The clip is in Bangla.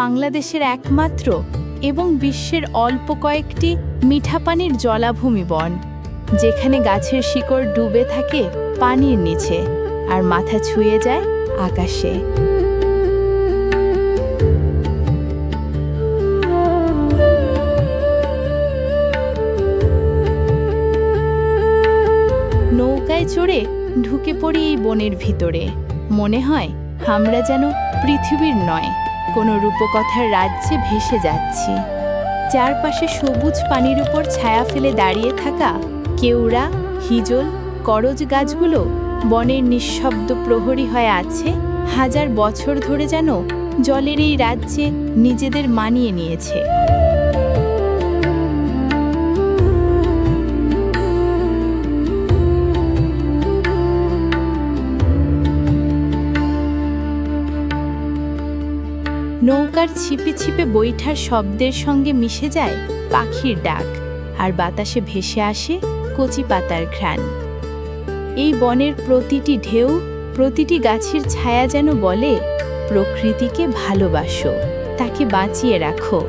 বাংলাদেশের একমাত্র এবং বিশ্বের অল্প কয়েকটি মিঠা পানির জলাভূমি বন, যেখানে গাছের শিকড় ডুবে থাকে পানির নিচে আর মাথা ছুঁয়ে যায় আকাশে। নৌকায় চড়ে ঢুকে পড়ি এই বনের ভিতরে। মনে হয়, আমরা যেন পৃথিবীর নয়। কোনো রূপকথার রাজ্যে ভেসে যাচ্ছি। চারপাশে সবুজ পানির উপর ছায়া ফেলে দাঁড়িয়ে থাকা কেওড়া, হিজল, করজ গাছগুলো বনের নিঃশব্দ প্রহরী হয়ে আছে, হাজার বছর ধরে যেন জলের এই রাজ্যে নিজেদের মানিয়ে নিয়েছে। নৌকার ছিপে ছিপে বৈঠার শব্দের সঙ্গে মিশে যায় পাখির ডাক, আর বাতাসে ভেসে আসে কচি পাতার ঘ্রাণ। এই বনের প্রতিটি ঢেউ, প্রতিটি গাছের ছায়া যেন বলে, প্রকৃতিকে ভালোবাসো, তাকে বাঁচিয়ে রাখো।